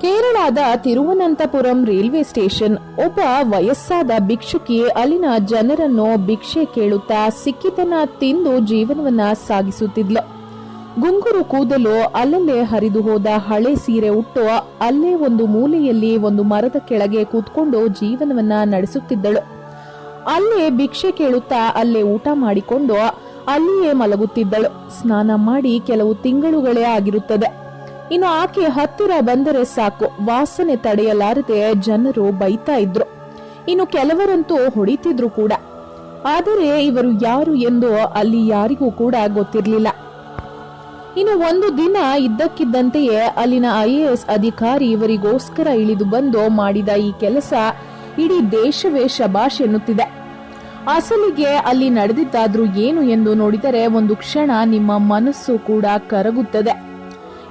ಕೇರಳದ Thiruvananthapuram railway station ಒಬ್ಬ ವಯಸ್ಸಾದ ಭಿಕ್ಷುಕಿ ಅಲ್ಲಿನ ಜನರನ್ನು ಭಿಕ್ಷೆ ಕೇಳುತ್ತಾ ಸಿಕ್ಕಿತನ ತಿಂದು ಜೀವನವನ್ನ ಸಾಗಿಸುತ್ತಿದ್ಲು. ಗುಂಗುರು ಕೂದಲು ಅಲ್ಲಲ್ಲೇ ಹರಿದು ಹೋದ ಹಳೆ ಸೀರೆ ಉಟ್ಟು ಅಲ್ಲೇ ಒಂದು ಮೂಲೆಯಲ್ಲಿ ಒಂದು ಮರದ ಕೆಳಗೆ ಕೂತ್ಕೊಂಡು ಜೀವನವನ್ನ ನಡೆಸುತ್ತಿದ್ದಳು. ಅಲ್ಲೇ ಭಿಕ್ಷೆ ಕೇಳುತ್ತಾ ಅಲ್ಲೇ ಊಟ ಮಾಡಿಕೊಂಡು ಅಲ್ಲಿಯೇ ಮಲಗುತ್ತಿದ್ದಳು. ಸ್ನಾನ ಮಾಡಿ ಕೆಲವು ತಿಂಗಳುಗಳೇ ಆಗಿರುತ್ತದೆ. ಇನ್ನು ಆಕೆ ಹತ್ತಿರ ಬಂದರೆ ಸಾಕು. ವಾಸನೆ ತಡೆಯಲಾರದೆ ಜನರು ಬೈತಾ ಇದ್ರು. ಇನ್ನು ಕೆಲವರಂತೂ ಹೊಡಿತಿದ್ರು ಕೂಡ. ಆದರೆ ಇವರು ಯಾರು ಎಂದು ಅಲ್ಲಿ ಯಾರಿಗೂ ಕೂಡ ಗೊತ್ತಿರಲಿಲ್ಲ. ಇನ್ನು ಒಂದು ದಿನ ಇದ್ದಕ್ಕಿದ್ದಂತೆಯೇ ಅಲ್ಲಿನ ಐಎಎಸ್ ಅಧಿಕಾರಿ ಇವರಿಗೋಸ್ಕರ ಇಳಿದು ಬಂದು ಮಾಡಿದ ಈ ಕೆಲಸ ಇಡೀ ದೇಶವೇ ಶಬಾಷ್ ಎನ್ನುತ್ತಿದೆ. ಅಸಲಿಗೆ ಅಲ್ಲಿ ನಡೆದಿದ್ದಾದ್ರೂ ಏನು ಎಂದು ನೋಡಿದರೆ ಒಂದು ಕ್ಷಣ ನಿಮ್ಮ ಮನಸ್ಸು ಕೂಡ ಕರಗುತ್ತದೆ.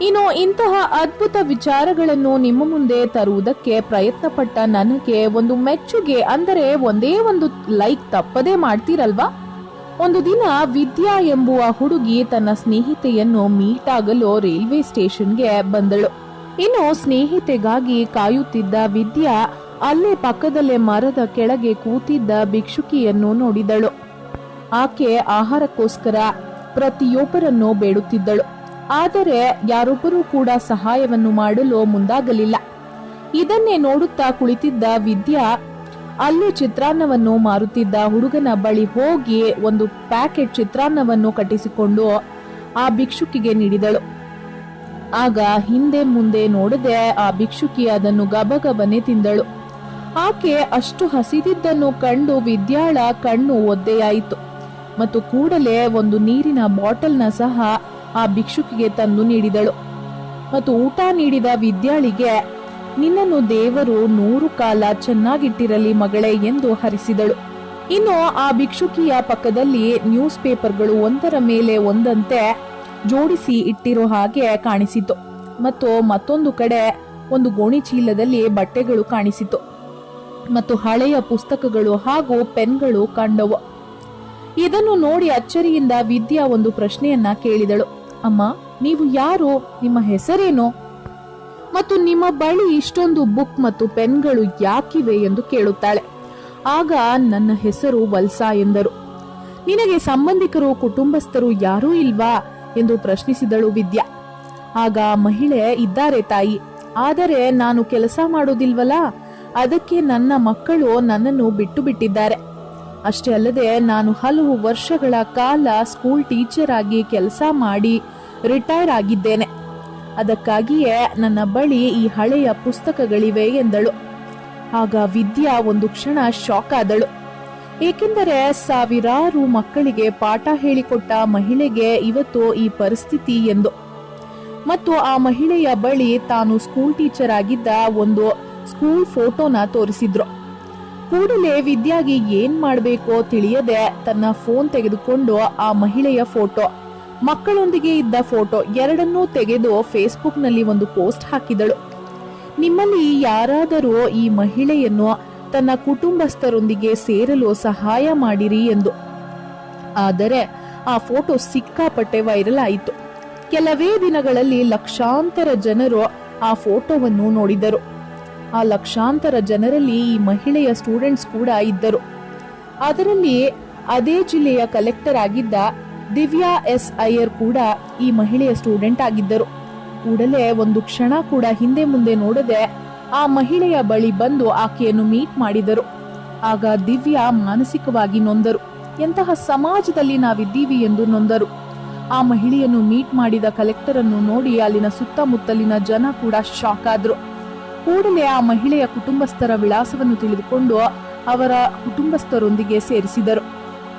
ಇನ್ನು ಇಂತಹ ಅದ್ಭುತ ವಿಚಾರಗಳನ್ನು ನಿಮ್ಮ ಮುಂದೆ ತರುವುದಕ್ಕೆ ಪ್ರಯತ್ನಪಟ್ಟ ನನಗೆ ಒಂದು ಮೆಚ್ಚುಗೆ ಅಂದರೆ ಒಂದೇ ಒಂದು ಲೈಕ್ ತಪ್ಪದೇ ಮಾಡ್ತೀರಲ್ವಾ? ಒಂದು ದಿನ ವಿದ್ಯಾ ಎಂಬುವ ಹುಡುಗಿ ತನ್ನ ಸ್ನೇಹಿತೆಯನ್ನು ಮೀಟ್ ಆಗಲು ರೈಲ್ವೆ ಸ್ಟೇಷನ್ಗೆ ಬಂದಳು. ಇನ್ನು ಸ್ನೇಹಿತೆಗಾಗಿ ಕಾಯುತ್ತಿದ್ದ ವಿದ್ಯಾ ಅಲ್ಲೇ ಪಕ್ಕದಲ್ಲೇ ಮರದ ಕೆಳಗೆ ಕೂತಿದ್ದ ಭಿಕ್ಷುಕಿಯನ್ನು ನೋಡಿದಳು. ಆಕೆ ಆಹಾರಕ್ಕೋಸ್ಕರ ಪ್ರತಿಯೊಬ್ಬರನ್ನು ಬೇಡುತ್ತಿದ್ದಳು. ಆದರೆ ಯಾರೊಬ್ಬರೂ ಕೂಡ ಸಹಾಯವನ್ನು ಮಾಡಲು ಮುಂದಾಗಲಿಲ್ಲ. ಇದನ್ನೇ ನೋಡುತ್ತಾ ಕುಳಿತಿದ್ದ ವಿದ್ಯಾ ಅಲ್ಲೂ ಚಿತ್ರಾನ್ನವನ್ನು ಮಾರುತ್ತಿದ್ದ ಹುಡುಗನ ಬಳಿ ಹೋಗಿ ಒಂದು ಪ್ಯಾಕೆಟ್ ಚಿತ್ರಾನ್ನವನ್ನು ಕಟ್ಟಿಸಿಕೊಂಡು ಆ ಭಿಕ್ಷುಕಿಗೆ ನೀಡಿದಳು. ಆಗ ಹಿಂದೆ ಮುಂದೆ ನೋಡದೆ ಆ ಭಿಕ್ಷುಕಿ ಅದನ್ನು ಗಬಗಬನೆ ತಿಂದಳು. ಆಕೆ ಅಷ್ಟು ಹಸಿದಿದ್ದನ್ನು ಕಂಡು ವಿದ್ಯಾಳ ಕಣ್ಣು ಒದ್ದೆಯಾಯಿತು. ಮತ್ತು ಕೂಡಲೇ ಒಂದು ನೀರಿನ ಬಾಟಲ್ನ ಸಹ ಆ ಭಿಕ್ಷುಕಿಗೆ ತಂದು ನೀಡಿದಳು. ಮತ್ತು ಊಟ ನೀಡಿದ ವಿದ್ಯಾಳಿಗೆ, ನಿನ್ನನ್ನು ದೇವರು ನೂರು ಕಾಲ ಚೆನ್ನಾಗಿಟ್ಟಿರಲಿ ಮಗಳೇ ಎಂದು ಹರಿಸಿದಳು. ಇನ್ನು ಆ ಭಿಕ್ಷುಕಿಯ ಪಕ್ಕದಲ್ಲಿ ನ್ಯೂಸ್ ಪೇಪರ್ಗಳು ಒಂದರ ಮೇಲೆ ಒಂದಂತೆ ಜೋಡಿಸಿ ಇಟ್ಟಿರೋ ಹಾಗೆ ಕಾಣಿಸಿತು. ಮತ್ತು ಮತ್ತೊಂದು ಕಡೆ ಒಂದು ಗೋಣಿ ಚೀಲದಲ್ಲಿ ಬಟ್ಟೆಗಳು ಕಾಣಿಸಿತು. ಮತ್ತು ಹಳೆಯ ಪುಸ್ತಕಗಳು ಹಾಗೂ ಪೆನ್ಗಳು ಕಂಡವು. ಇದನ್ನು ನೋಡಿ ಅಚ್ಚರಿಯಿಂದ ವಿದ್ಯಾ ಒಂದು ಪ್ರಶ್ನೆಯನ್ನ ಕೇಳಿದಳು. ಅಮ್ಮ, ನೀವು ಯಾರು? ನಿಮ್ಮ ಹೆಸರೇನು? ಮತ್ತು ನಿಮ್ಮ ಬಳಿ ಇಷ್ಟೊಂದು ಬುಕ್ ಮತ್ತು ಪೆನ್ಗಳು ಯಾಕಿವೆ ಎಂದು ಕೇಳುತ್ತಾಳೆ. ಆಗ ನನ್ನ ಹೆಸರು ವಲ್ಸಾ ಎಂದರು. ನಿನಗೆ ಸಂಬಂಧಿಕರು, ಕುಟುಂಬಸ್ಥರು ಯಾರೂ ಇಲ್ವಾ? ಎಂದು ಪ್ರಶ್ನಿಸಿದಳು ವಿದ್ಯಾ. ಆಗ ಮಹಿಳೆ, ಇದ್ದಾರೆ ತಾಯಿ, ಆದರೆ ನಾನು ಕೆಲಸ ಮಾಡೋದಿಲ್ವಲ್ಲ ಅದಕ್ಕೆ ನನ್ನ ಮಕ್ಕಳು ನನ್ನನ್ನು ಬಿಟ್ಟು ಬಿಟ್ಟಿದ್ದಾರೆ. ಅಷ್ಟೇ ಅಲ್ಲದೆ ನಾನು ಹಲವು ವರ್ಷಗಳ ಕಾಲ ಸ್ಕೂಲ್ ಟೀಚರ್ ಆಗಿ ಕೆಲಸ ಮಾಡಿ ರಿಟೈರ್ ಆಗಿದ್ದೇನೆ. ಅದಕ್ಕಾಗಿಯೇ ನನ್ನ ಬಳಿ ಈ ಹಳೆಯ ಪುಸ್ತಕಗಳಿವೆ ಎಂದಳು. ಆಗ ವಿದ್ಯಾ ಒಂದು ಕ್ಷಣ ಶಾಕ್ ಆದಳು. ಏಕೆಂದರೆ ಸಾವಿರಾರು ಮಕ್ಕಳಿಗೆ ಪಾಠ ಹೇಳಿಕೊಟ್ಟ ಮಹಿಳೆಗೆ ಇವತ್ತು ಈ ಪರಿಸ್ಥಿತಿ ಎಂದು. ಮತ್ತು ಆ ಮಹಿಳೆಯ ಬಳಿ ತಾನು ಸ್ಕೂಲ್ ಟೀಚರ್ ಆಗಿದ್ದ ಒಂದು ಸ್ಕೂಲ್ ಫೋಟೋನ ತೋರಿಸಿದ್ರು. ಕೂಡಲೇ ವಿದ್ಯಾಗಿ ಏನ್ ಮಾಡಬೇಕೋ ತಿಳಿಯದೆ ತನ್ನ ಫೋನ್ ತೆಗೆದುಕೊಂಡು ಆ ಮಹಿಳೆಯ ಫೋಟೋ ಮಕ್ಕಳೊಂದಿಗೆ ಇದ್ದ ಫೋಟೋ ಎರಡನ್ನೂ ತೆಗೆದು ಫೇಸ್ಬುಕ್ನಲ್ಲಿ ಒಂದು ಪೋಸ್ಟ್ ಹಾಕಿದಳು. ನಿಮ್ಮಲ್ಲಿ ಯಾರಾದರೂ ಈ ಮಹಿಳೆಯನ್ನು ತನ್ನ ಕುಟುಂಬಸ್ಥರೊಂದಿಗೆ ಸೇರಲು ಸಹಾಯ ಮಾಡಿರಿ ಎಂದು. ಆದರೆ ಆ ಫೋಟೋ ಸಿಕ್ಕಾಪಟ್ಟೆ ವೈರಲ್ ಆಯಿತು. ಕೆಲವೇ ದಿನಗಳಲ್ಲಿ ಲಕ್ಷಾಂತರ ಜನರು ಆ ಫೋಟೋವನ್ನು ನೋಡಿದರು. ಆ ಲಕ್ಷಾಂತರ ಜನರಲ್ಲಿ ಈ ಮಹಿಳೆಯ ಸ್ಟೂಡೆಂಟ್ಸ್ ಕೂಡ ಇದ್ದರು. ಅದರಲ್ಲಿ ಅದೇ ಜಿಲ್ಲೆಯ ಕಲೆಕ್ಟರ್ ಆಗಿದ್ದ ದಿವ್ಯಾ ಎಸ್ ಅಯ್ಯರ್ ಕೂಡ ಈ ಮಹಿಳೆಯ ಸ್ಟೂಡೆಂಟ್ ಆಗಿದ್ದರು. ಕೂಡಲೇ ಒಂದು ಕ್ಷಣ ಕೂಡ ಹಿಂದೆ ಮುಂದೆ ನೋಡದೆ ಆ ಮಹಿಳೆಯ ಬಳಿ ಬಂದು ಆಕೆಯನ್ನು ಮೀಟ್ ಮಾಡಿದರು. ಆಗ ದಿವ್ಯಾ ಮಾನಸಿಕವಾಗಿ ನೊಂದರು. ಎಂತಹ ಸಮಾಜದಲ್ಲಿ ನಾವಿದ್ದೀವಿ ಎಂದು ನೊಂದರು. ಆ ಮಹಿಳೆಯನ್ನು ಮೀಟ್ ಮಾಡಿದ ಕಲೆಕ್ಟರ್ ಅನ್ನು ನೋಡಿ ಅಲ್ಲಿನ ಸುತ್ತಮುತ್ತಲಿನ ಜನ ಕೂಡ ಶಾಕ್ ಆದ್ರು. ಕೂಡಲೇ ಆ ಮಹಿಳೆಯ ಕುಟುಂಬಸ್ಥರ ವಿಳಾಸವನ್ನು ತಿಳಿದುಕೊಂಡು ಅವರ ಕುಟುಂಬಸ್ಥರೊಂದಿಗೆ ಸೇರಿಸಿದರು.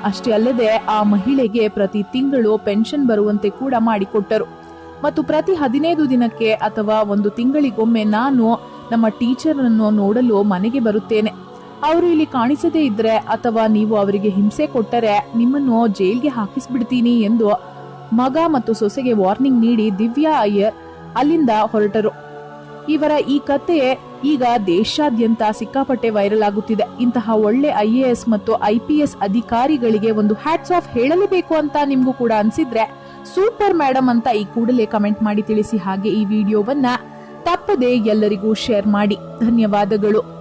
ಅಷ್ಟೇ ಅಲ್ಲದೆ ಆ ಮಹಿಳೆಗೆ ಪ್ರತಿ ತಿಂಗಳು ಪೆನ್ಷನ್ ಬರುವಂತೆ ಕೂಡ ಮಾಡಿಕೊಟ್ಟರು. ಮತ್ತು ಪ್ರತಿ ಹದಿನೈದು ದಿನಕ್ಕೆ ಅಥವಾ ಒಂದು ತಿಂಗಳಿಗೊಮ್ಮೆ ನಾನು ನಮ್ಮ ಟೀಚರ್ ಅನ್ನು ನೋಡಲು ಮನೆಗೆ ಬರುತ್ತೇನೆ. ಅವರು ಇಲ್ಲಿ ಕಾಣಿಸದೇ ಇದ್ರೆ ಅಥವಾ ನೀವು ಅವರಿಗೆ ಹಿಂಸೆ ಕೊಟ್ಟರೆ ನಿಮ್ಮನ್ನು ಜೈಲ್ಗೆ ಹಾಕಿಸ್ಬಿಡ್ತೀನಿ ಎಂದು ಮಗ ಮತ್ತು ಸೊಸೆಗೆ ವಾರ್ನಿಂಗ್ ನೀಡಿ ದಿವ್ಯಾ ಅಯ್ಯರ್ ಅಲ್ಲಿಂದ ಹೊರಟರು. ಇವರ ಈ ಕತೆ ಈಗ ದೇಶಾದ್ಯಂತ ಸಿಕ್ಕಾಪಟ್ಟೆ ವೈರಲ್ ಆಗುತ್ತಿದೆ. ಇಂತಹ ಒಳ್ಳೆ ಐ ಎ ಎಸ್ ಮತ್ತು ಐ ಪಿ ಎಸ್ ಅಧಿಕಾರಿಗಳಿಗೆ ಒಂದು ಹ್ಯಾಟ್ಸ್ ಆಫ್ ಹೇಳಲೇಬೇಕು ಅಂತ ನಿಮ್ಗೂ ಕೂಡ ಅನ್ಸಿದ್ರೆ ಸೂಪರ್ ಮೇಡಮ್ ಅಂತ ಈ ಕೂಡಲೇ ಕಮೆಂಟ್ ಮಾಡಿ ತಿಳಿಸಿ ಹಾಗೆ ಈ ವಿಡಿಯೋವನ್ನ ತಪ್ಪದೆ ಎಲ್ಲರಿಗೂ ಶೇರ್ ಮಾಡಿ. ಧನ್ಯವಾದಗಳು.